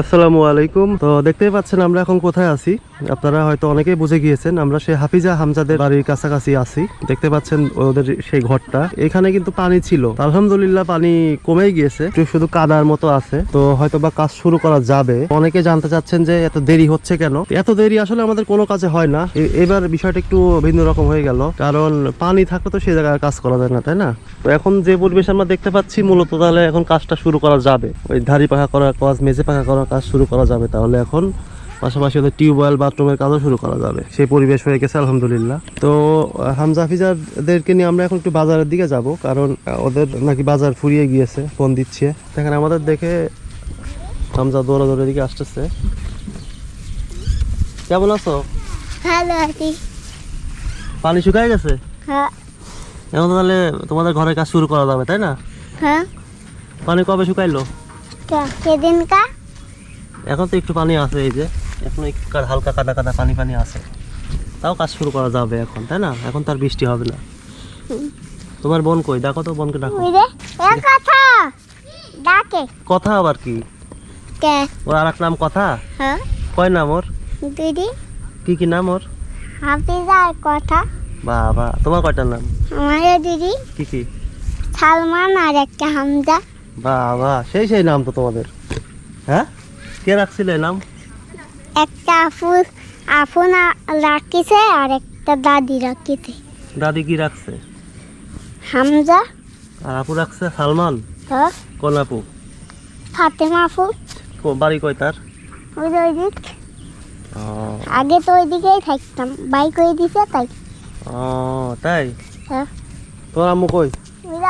আসসালামু আলাইকুম। তো দেখতেই পাচ্ছেন আমরা এখন কোথায় আছি। আপনারা হয়তো অনেকেই বুঝে গিয়েছেন, আমরা সেই হাফিজা হামজাদের বাড়ির কাছাকাছি আছি। দেখতে পাচ্ছেন ওদের সেই ঘরটা। এখানে কিন্তু পানি ছিল। আলহামদুলিল্লাহ পানি কমেই গিয়েছে। শুধু কাদার মতো আছে। তো হয়তো বা কাজ শুরু করা যাবে। অনেকে জানতে চাচ্ছেন যে এত দেরি হচ্ছে কেন? এত দেরি আসলে আমাদের কোনো কাজে হয় না। এবার বিষয়টা একটু ভিন্ন রকম হয়ে গেল। কারণ পানি থাকলে তো সেই জায়গায় কাজ করা যায় না, তাই না? তো এখন যে পরিবেশ আমরা দেখতে পাচ্ছি, মূলত তাহলে এখন কাজটা শুরু করা যাবে। ওই ধারি পাখা করা, কাজ মেঝে পাখা করার কাজ শুরু করা যাবে তাহলে এখন পাশাপাশি ওদের টিউবওয়েল বাথরুমের কাজও শুরু করা যাবে। সেই পরিবেশ হয়ে গেছে আলহামদুলিল্লাহ। তো আহ, হামজা হাফিজাদেরকে নিয়ে আমরা এখন একটু বাজারের দিকে যাব কারণ ওদের নাকি বাজার ফুরিয়ে গিয়েছে ফোন দিচ্ছে। দেখেন আমাদের দেখে হামজা দৌড়া দৌড়ের দিকে আসতেছে। কেমন আছো? ভালো আছি। পানি শুকায় গেছে? হ্যাঁ। এখন তাহলে তোমাদের ঘরের কাজ শুরু করা যাবে তাই না? হ্যাঁ। পানি কবে শুকাইলো? কে- সেদিনকা এখন তো একটু পানি আছে এই যে এখন একটু হালকা কাদা কাদা পানি পানি আছে। তাও কাজ শুরু করা যাবে এখন তাই না? এখন তার বৃষ্টি হবে না। তোমার বোন কই? দেখো তো বোনকে ডাকো। কথা! ডাকে। কথা আবার কি? কে? ওর আর এক নাম কথা? হ্যাঁ। কয় নাম ওর? দিদি। কি কি নাম ওর? হাফিজার কথা। বাবা তোমার কয়টা নাম? আমারও দিদি। কি কি? সালমান আর একটা হামজা। বাবা সেই সেই নাম তো তোমাদের। হ্যাঁ? কে রাখছিল নাম? একটা আপু আপু না রাখিছে আর একটা দাদি রাখিছে। দাদি কি রাখছে? হামজা। আর আপু রাখছে সালমান? হ্যাঁ। কোন আপু? ফাতেমা আপু। বাড়ি কয় তার? ওই ওই দিক। আগে তো ওই দিকেই থাকতাম বাইক ওই দিছে তাই। ও তাই? হ্যাঁ। তোমার আম্মু কই?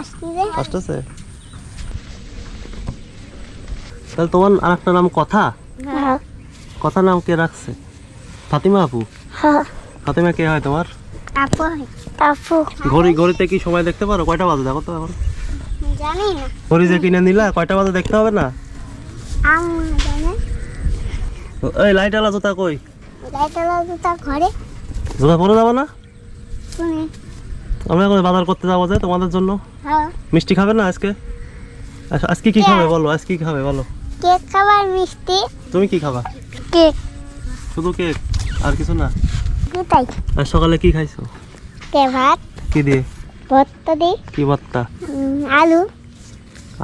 আসতেছে আসতেছে? তাহলে তোমার আর একটা নাম কথা? হ্যাঁ। কথা নাম কে রাখছে? ফাতিমা আপু? হ্যাঁ। ফাতিমা কে হয় তোমার? আপু। আপু। ঘড়ি ঘড়িতে কি সময় দেখতে পারো? কয়টা বাজে দেখো তো এখন। জানি না। ঘড়ি যে কিনে নিলা কয়টা বাজে দেখতে হবে না? এই লাইট আলা জুতা কই? লাইটালা জুতা ঘরে। জুতা পরে যাব না? আমরা এখন বাজার করতে যাব যে তোমাদের জন্য। হ্যাঁ। মিষ্টি খাবে না আজকে? আজ- আজকে কি খাবে বলো? আজকে কি খাবে বলো? কেক খাবার মিষ্টি। তুমি কি খাবা? কেক। শুধু কেক? আর কিছু না? আর সকালে কি খাইছো? কে ভাত? কি দিয়ে? ভর্তা কি ভর্তা? আলু।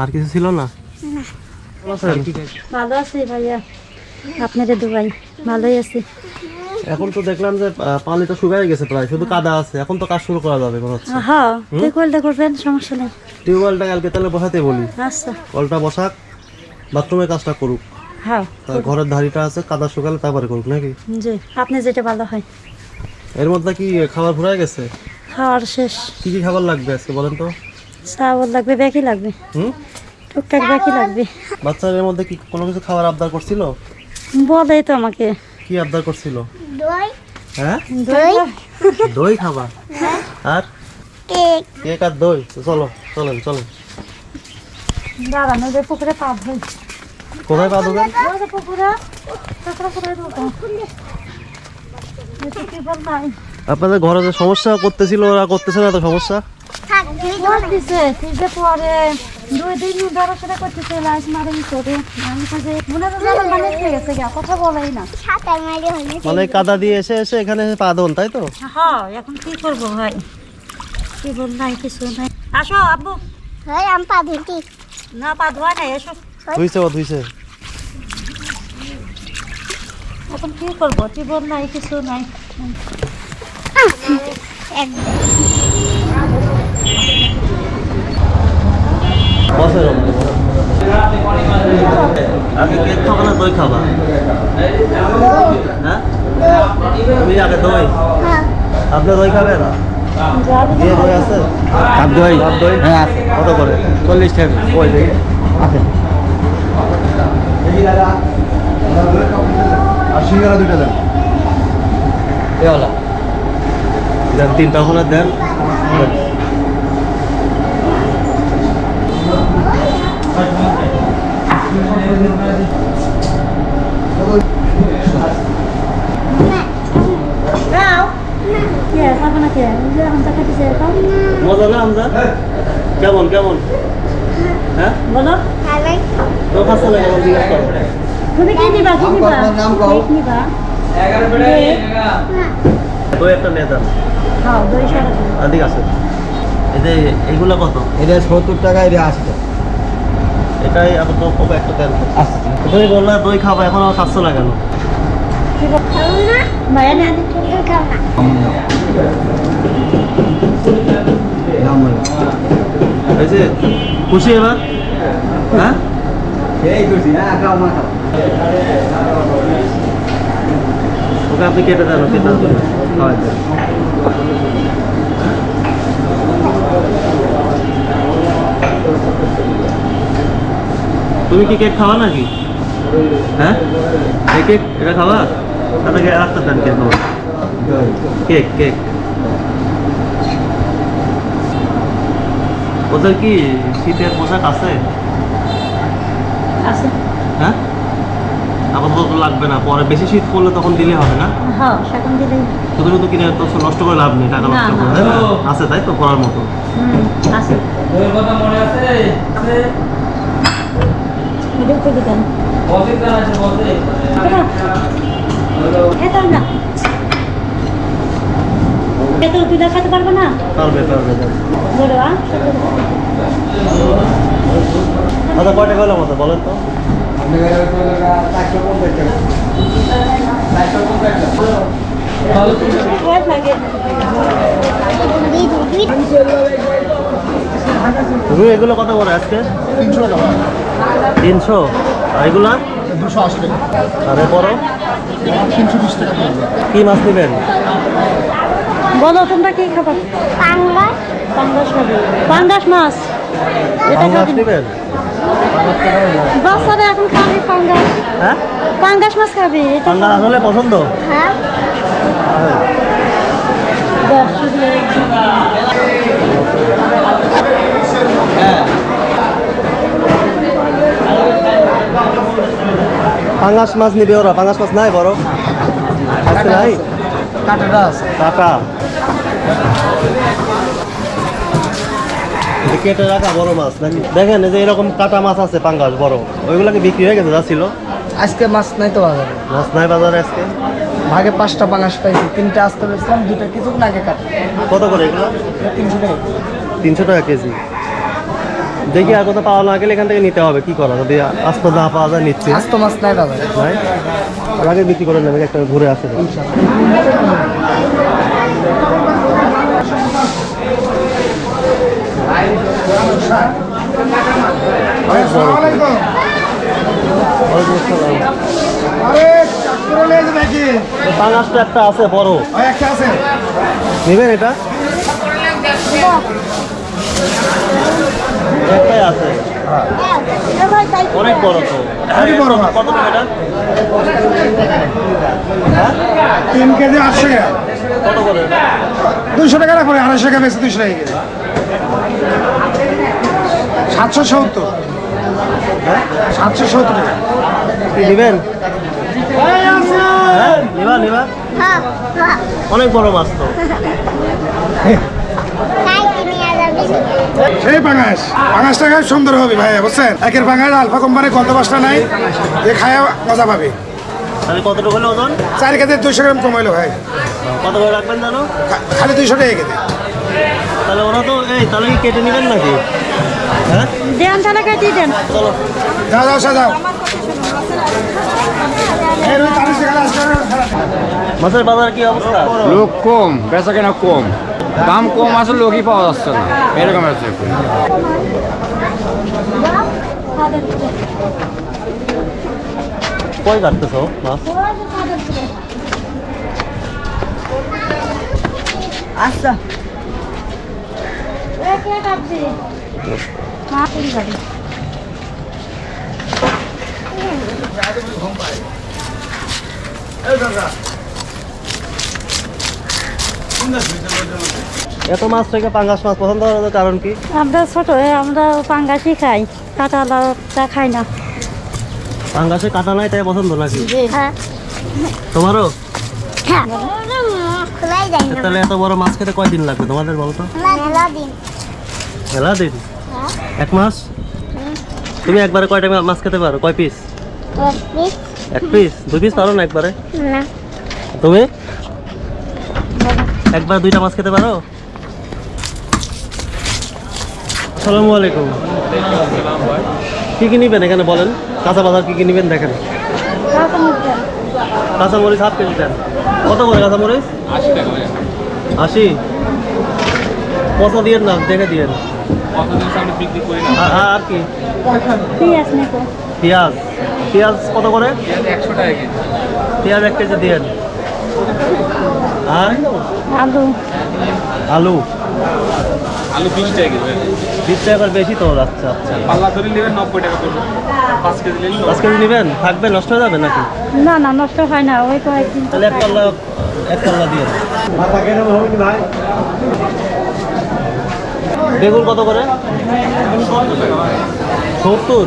আর কিছু ছিল না? ভালো আছি ভাইয়া। আপনাদের দুবাই। ভালোই আছি। এখন তো দেখলাম যে পানি তো শুকাই গেছে প্রায়। শুধু কাদা আছে। এখন তো কাজ শুরু করা যাবে মনে হচ্ছে। হ্যাঁ দেখবেন করবেন সমস্যা নেই। টিউবওয়েলটা কালকে তাহলে বসাতে বলি। আচ্ছা। কলটা বসাক। বাথরুমের কাজটা করুক। হ্যাঁ। তার ঘরের ধারিটা আছে কাদা শুকালে তারপরে করুক নাকি? জি আপনি যেটা ভালো হয়। এর মধ্যে কি খাবার ফুরাই গেছে? খাওয়ার শেষ। কি কি খাবার লাগবে আজকে বলেন তো? চাউল লাগবে ব্যাকি লাগবে। হুম? টুকটাক ব্যাকি লাগবে। বাচ্চাদের মধ্যে কি কোনো কিছু খাবার আবদার করছিল? বলেই তো আমাকে। কি আবদার করছিল? দই। হ্যাঁ? দই দই খাবা? আর? কেক। কেক আর দই। চলো চলেন চলেন। দাঁড়ানো যে পুকুরে পা ধুই কোথায় পা দেবেন ওই যে পুকুরে পুকুরে। আপনাদের ঘরে যে সমস্যা করতেছিল ওরা করতেছে না তো সমস্যা? থাক দুই পরে দিন ধরে সেটা করতেছে লাইট মারে ই করে আমি তো মনে হয় মানে গা, কথা বলেই না। মানে কাদা দিয়ে এসে এসে এখানে পা দেন তাই তো? হ্যাঁ এখন কি করব ভাই? কি বল নাই কিছু নাই। আসো আব্বু। হয় আম পা ধুটি না পা ধোয়া নাই এসো। ধুইছে ও ধুইছে। এখন কি করব? টিবল নাই কিছু নাই। আগে কেক খাবা না দই খাবা? হ্যাঁ? তুমি আগে দই। হ্যাঁ। আপনি দই খাবেন? দিয়ে দই আছে? কাপ দই। কাপ দই? হ্যাঁ আছে। কত করে? চল্লিশ টাকা। কই দেখি আছে আর সিঙ্গারা দুইটা দেন। এওয়ালা দেন তিনটা ওখানে দেন দেন। কে খাব না কে এই যে হামসা খাইতেছে খাও। মজা না হামজা কেমন কেমন? হ্যাঁ? বলো। খাচ্ছে জিজ্ঞেস করো। তুমি কি নিবা কি নিবা? নাম কও। দই একটা নিয়ে যান। হ্যাঁ দই সারা আদিক আছে এই যে এইগুলো কত? এটা সত্তর টাকা এটা আশি টাকা। এটাই আবার তো কবে একটা দেন আচ্ছা তুমি বললে দই খাব এখন আমার না। না না। যে খুশি এবার? হ্যাঁ? এই খুশি হ্যাঁ ওকে আপনি কেটে দেন কেটে দেন খাওয়াই তুমি কি কেক খাওয়া নাকি? হ্যাঁ? কেক এটা খাওয়া? তাহলে রাখতে দেন কেক খাওয়া কেক কেক। ওদের কি শীতের পোশাক আছে? আছে। হ্যাঁ? আপাতত লাগবে না পরে বেশি শীত পড়লে তখন দিলে হবে না? হ্যাঁ সেখান দিলেই শুধু শুধু কিনে তো নষ্ট করে লাভ নেই টাকা নষ্ট করে। তাই? আছে তাই তো পড়ার মতো? হুম আছে। এটা উপরে দেন। এটা না। এটা তুই দেখাতে পারব না? পারবে পারবে। বলো আচ্ছা কয় টাকা হলো মতো বলেন তো। তুমি এগুলো কত করে আজকে? তিনশো টাকা। তিনশো? আর এগুলা? দুশো আশি টাকা। আর বড় তিনশো বিশ টাকা। কি মাছ নেবেন? বলো তোমরা কি খাবার পাঙ্গা পাঙ্গাস খাবে। পাঙ্গাস মাছ। এটা পাঙ্গাস খাবি। নেবেন? বাচ্চারা এখন খাবি পাঙ্গাস। হ্যাঁ? পাঙ্গাস মাছ খাবি পাঙ্গাস আসলে পছন্দ? হ্যাঁ। পাঙ্গাস মাছ নিবে ওরা। পাঙ্গাস মাছ নাই বড়? নাই? টাকা এটা কেটে রাখা বড় মাছ নাকি? দেখেন যে এরকম কাটা মাছ আছে পাঙ্গাস বড়। ওইগুলোকে বিক্রি হয়ে গেছে যা ছিল আজকে মাছ নাই তো বাজারে। মাছ নাই বাজারে আজকে? ভাগে পাঁচটা পাঙাশ পাইছি তিনটা আসতে পেরেছিলাম দুটা কিছুক্ষণ আগে কাটা কত করে এগুলো? তিনশো টাকা। তিনশো টাকা কেজি। দেখি আর কোথাও পাওয়া না গেলে এখান থেকে নিতে হবে কি করা? যদি আস্ত না পাওয়া যায় নিচ্ছি। আস্ত মাছ নাই বাজারে। আর আগে বিক্রি করে নেবে একটা ঘুরে আসে। অনেক বড় আসসালাম। এই পাঙাশটা একটা আছে বড়। নেবেন এটা? একটাই আছে। অনেক বড় তো। বড় কত নেবে হ্যাঁ? তিন কেজি আটশো টাকা। কত করে দুইশো টাকা রাখো আড়াইশো টাকা বেশি দুইশো টাকা সাতশো সত্তর। হ্যাঁ সাতশো সত্তর নেবেন? হ্যাঁ নিবা নিবা। হ্যাঁ হ্যাঁ। অনেক বড় মাছ তো। সেই পাঙাশ। সুন্দর হবে ভাই বুঝছেন? একের পাঙাশ আলফা কোম্পানির গন্ধ বাসটা নাই যে খায়া মজা পাবে। কতটুকু হলো ওজন? চার কেজি দুইশো গ্রাম কমাইলো ভাই। কত রাখবেন জানো? খালি দুইশো টাকা কেজি। তাহলে ওরা তো এই তাহলে কি কেটে নেবেন নাকি? হ্যাঁ? দেন তাহলে কেটে দেন। চলো। যাও যাও সাজাও। মাছের বাজার কি অবস্থা? লোক কম বেচা কেনা কম। দাম কম আছে লোকই পাওয়া যাচ্ছে না। এরকম আছে। কই কাটতেছো মাছ? আচ্ছা কে কাটছি মা তুমি কাটি এত মাছ থেকে পাঙ্গাস মাছ পছন্দ করার কারণ কি? আমরা ছোট আমরা পাঙ্গাসই খাই কাঁচা লাউটা খাই না। পাঙ্গাসে কাটা নাই তাই পছন্দ নাকি? হ্যাঁ। তোমারও? হ্যাঁ। তাহলে এত বড় মাছ খেতে কয়দিন লাগবে তোমাদের বলো তো মেলা দিন হ্যাঁ। এক মাস? তুমি একবারে কয়টা মাছ খেতে পারো? কয় পিস এক পিস এক পিস দুই পিস পারো না একবারে? তুমি? একবার দুইটা মাছ খেতে পারো? আসসালামু আলাইকুম। কি কি নিবেন এখানে বলেন? কাঁচা বাজার কি কি নিবেন দেখেন। কাঁচা মরিচ হাফ কেজি দেন। কত করে কাঁচা মরিচ আশি? পচা দিয়েন না দেখে দিয়েন। আর- কি? পেঁয়াজ নেব। পেঁয়াজ। পেঁয়াজ কত করে? পেঁয়াজ এক কেজি দিয়েন। আর? আলু। আলু। আলু বিশ টাকা কেজি। বিশ টাকার বেশি তো আচ্ছা আচ্ছা। পাল্লা ধরে নেবেন নব্বই টাকা পাঁচ কেজি পাঁচ কেজি নেবেন? থাকবে? নষ্ট হয়ে যাবে নাকি? না না নষ্ট হয় না ওই কয়েকদিন তাহলে এক পাল্লা এক পাল্লা দিয়ে বেগুন কত করে? সত্তর।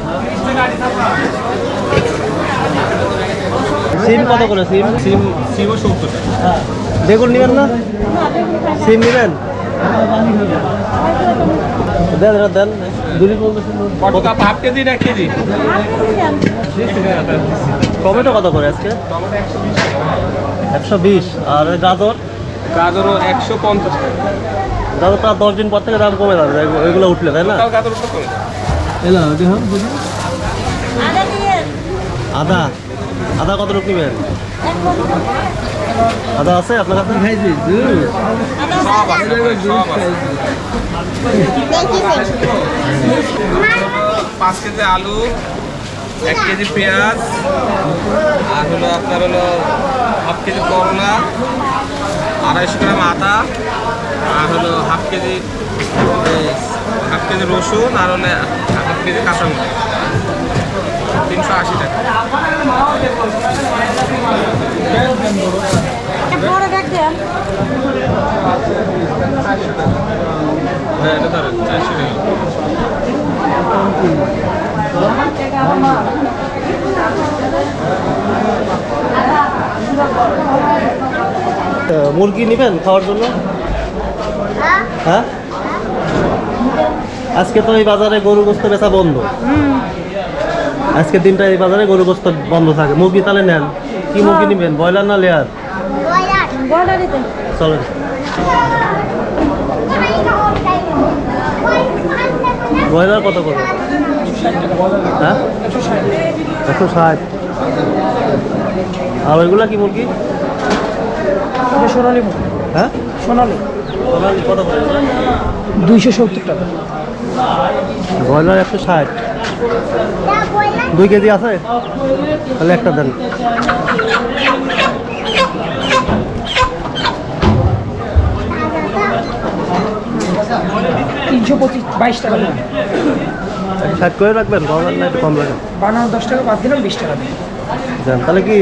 সিম কত করে সিম? সিম সিমও সত্তর। টাকা বেগুন নেবেন না? সিম নেবেন? দেন দেন, হাফ কেজি না কেজি? টমেটো কত করে আজকে? একশো বিশ। আর গাজর? গাজরও একশো পঞ্চাশ। টাকা গাজর তো দশ দিন পর থেকে দাম কমে যাবে এগুলো- এগুলো উঠলে তাই না। আদা আদা? কত রূপ নেবেন? আদা আছে আপনার কাছে? সব আছে। পাঁচ কেজি আলু এক কেজি পেঁয়াজ আর হলো আপনার হলো হাফ কেজি করলা আড়াইশো গ্রাম আদা আর হলো হাফ কেজি হাফ কেজি রসুন আর হলে হাফ কেজি কাঁচামরিচ। তিনশো আশি টাকা। হ্যাঁ এটা ধরেন চারশো টাকা। মুরগি নেবেন খাওয়ার জন্য? হ্যাঁ? আজকে তো এই বাজারে গরু গোস্ত বেচা বন্ধ। আজকের দিনটা এই বাজারে গরু গোস্ত বন্ধ থাকে। মুরগি তাহলে নেন। কি মুরগি নেবেন? ব্রয়লার না লেয়ার? চলেন। ব্রয়লার কত করে? হ্যাঁ? একশো ষাট। আর ওইগুলা কি মুরগি? সোনালি মুরগি। হ্যাঁ? সোনালি। দুইশো সত্তর টাকা। ব্রয়লার একশো ষাট। দুই কেজি আছে? তাহলে একটা দেন। তিনশো পঁচিশ বাইশ টাকা দাম ষাট করে রাখবেন ব্রয়লার না একটু কম রাখেন বানানো দশ টাকা বাদ দিলাম বিশ টাকা দিন। দেন তাহলে কি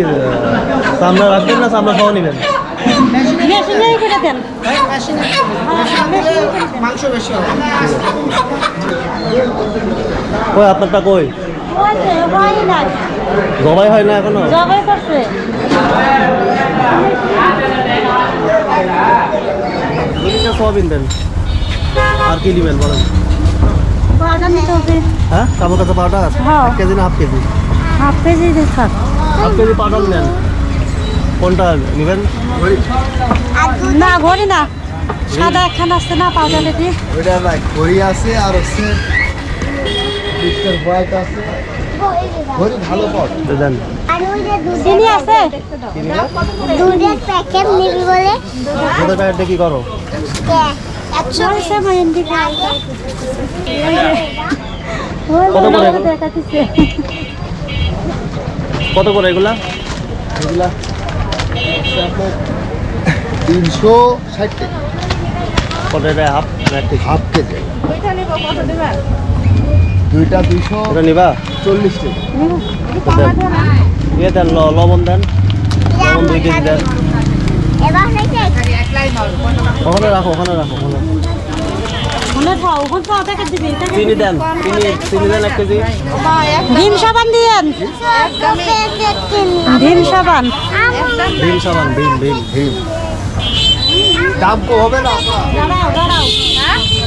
চামড়া রাখবেন না চামড়া সহ নেবেন? মেশিনেই করে দেন মাংস বেশি কই? আপনারটা কই জবাই হয় না এখনও? জবাই করছে সোয়াবিন দেন। আর কি নেবেন বলেন? হ্যাঁ? কাবো কাছে পাউডার? হ্যাঁ। এক কেজি না half KG? Half KG half KG powder নেন। কোনটা নেবেন? না ঘড়ি না। সাদা একখান আসছে না পাউডারে দিয়ে ওইটা নাই ঘড়ি আছে আর হচ্ছে মিস্টার হোয়াইট আছে। ঘড়ি ভালো পাওয়া তো দেন। চিনি আছে? দুধের প্যাকেট নিবি বলে? দুধের প্যাকেটটা কি করো? একশো বলছে মেহেন্দি খাই কত করে? কত করে এগুলা? এগুলা তিনশো ষাট টাকা কত হাফ না হাফ কেজি। দুইটা দুইশো নিবা? চল্লিশ টাকা দেন। ইয়ে দেন ল- লবণ দেন। লবণ দুই কেজি দেন। ওখানে রাখো ওখানে রাখো ওখানে রাখো ওখানে মনে থাও ওখান পাও প্যাকেট দিবি চিনি দেন চিনি চিনি দেন এক কেজি। ডিম সাবান দিয়েন। প্যাকেট সাবান। ভীম সাবান ভীম ভীম ভীম। দাম কম হবে না। দাঁড়াও দাঁড়াও।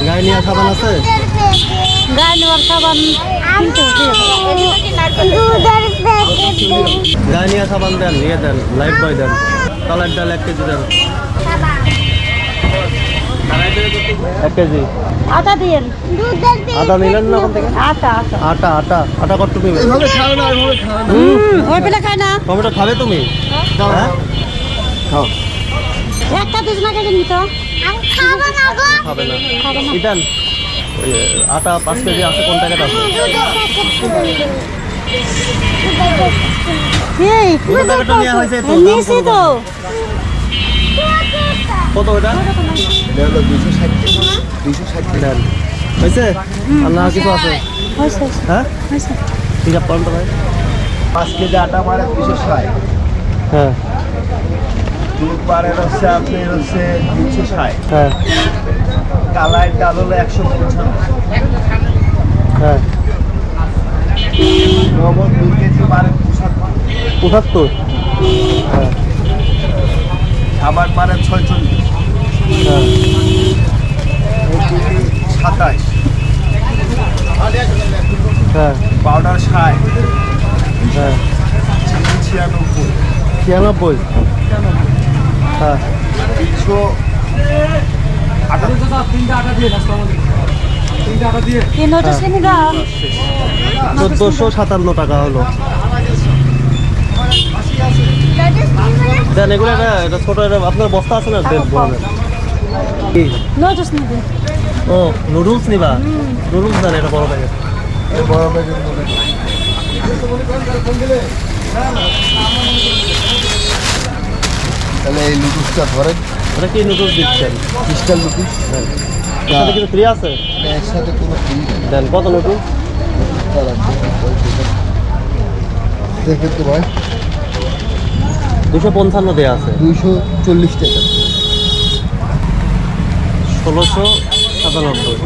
গায়ে নিয়ে সাবান আছে? গায়ে নেওয়ার সাবান দেন ইয়ে দেন লাইফ বয় দেন। কালার ডাল এক কেজি দেন। এক কেজি? আটা দুধের আটা নিলেন না ওখান থেকে? আটা আটা। আটা আটা কত তুমি? এইভাবে খাবে না এইভাবে খাবে না। ওই পেলে খায় না। টমেটো খাবে তুমি? হ্যাঁ। খাও। একটা দুজন আগে নিত। খাব না গো। খাবে না। ওই আটা পাঁচ কেজি আছে কোন প্যাকেট আছে? এই পুরো দাম নিছি তো। কত ওটা দুশো ষাট দুশো ষাট দেন হয়েছে আর না কিছু আছে? হ্যাঁ? ঠিক আছে পয়েন্ট ভাই। পাঁচ কেজি আটা পারে দুশো ষাট হ্যাঁ। দুধ হচ্ছে আপনি হচ্ছে তিনশো ষাট হ্যাঁ। কালাই ডাল হলো একশো পঞ্চান্ন। হ্যাঁ। কেজি পঁচাত্তর পঁচাত্তর হ্যাঁ। খাবার পারে ছয়চল্লিশ হ্যাঁ সাতাশ। হ্যাঁ। পাউডার ষাট। হ্যাঁ। ছিয়ানব্বই। ছিয়ানব্বই? হ্যাঁ। তিনশো দাও। চোদ্দোশো সাতান্ন টাকা হলো। দেন এগুলো এটা এটা ছোটো এটা আপনার বস্তা আছে না? দেন বলবেন কি? নজস নেবে। ও নুডলস নিবা? নুডলস দেন এটা বড় প্যাকেট বড় প্যাকেট তাহলে এই লুটুসটা ধরেন এটা কি নুডলস দিচ্ছেন? ক্রিস্টাল লুটুস এটাতে কিছু ফ্রি আছে? একসাথে কোনো ফ্রি দেন কত নুডলস দেখেন তো ভাই। দুশো পঞ্চান্ন দেওয়া আছে। দুইশো চল্লিশ টাকা। ষোলোশো সাতানব্বই।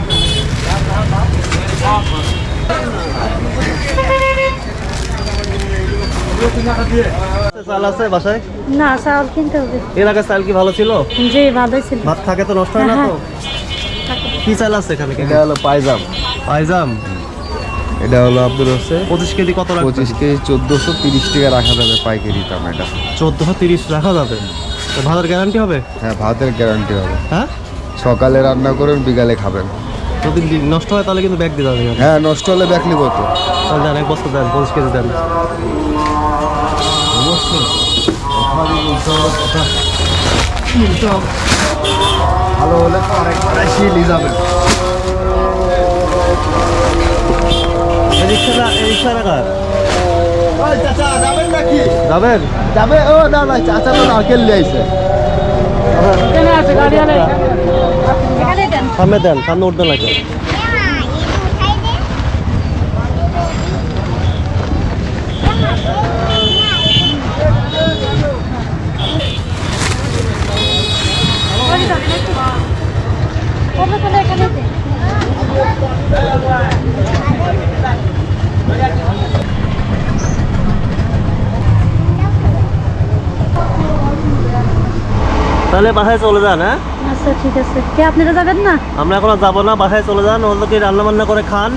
চাল আছে বাসায়? না চাউল কিনতে হবে। এলাকার চাল কি ভালো ছিল? জি ভালোই ছিল। ভাত থাকে তো নষ্ট হয় না তো? কি চাল আছে এখানে? এটা হলো পায়জাম। পাইজাম এটা হলো আপনার হচ্ছে পঁচিশ কেজি কত পঁচিশ কেজি চোদ্দোশো তিরিশ টাকা রাখা যাবে পাইকারি দাম এটা। চোদ্দোশো তিরিশ রাখা যাবে? তো ভাতের গ্যারান্টি হবে? হ্যাঁ ভাতের গ্যারান্টি হবে। হ্যাঁ? সকালে রান্না করুন বিকালে খাবেন। যদি নষ্ট হয় তাহলে কিন্তু ব্যাগ দিতে হবে হ্যাঁ নষ্ট হলে ব্যাকলি কত তাহলে দেন এক বস্তা দেন পঁচিশ কেজি দেন। ভালো হলে তো আরেকবার আসিয়ে নিয়ে যাবেন যাবে? ও না না চাচা তো নারকেল নিয়ে আইছে। সামনে দেন সামনে উঠতে লাগে এখানে তাহলে বাসায় চলে যান হ্যাঁ? আচ্ছা ঠিক আছে। কে আপনারা যাবেন না? আমরা এখন আর যাব না বাসায় চলে যান ওদেরকে রান্না বান্না করে খান।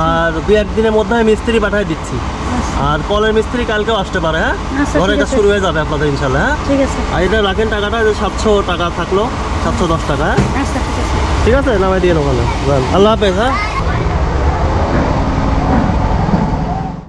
আর দু একদিনের মধ্যে আমি মিস্ত্রি পাঠিয়ে দিচ্ছি। আর কলের মিস্ত্রি কালকেও আসতে পারে হ্যাঁ? আচ্ছা, ঘরের কাজ শুরু হয়ে যাবে আপনাদের ইনশাল্লাহ হ্যাঁ? ঠিক আছে। আর এটা রাখেন টাকাটা যে সাতশো টাকা থাকল সাতশো দশ টাকা হ্যাঁ? আচ্ছা ঠিক আছে। ঠিক আছে নামাই দিয়ে ওখানে। আল্লাহ হাফেজ হ্যাঁ?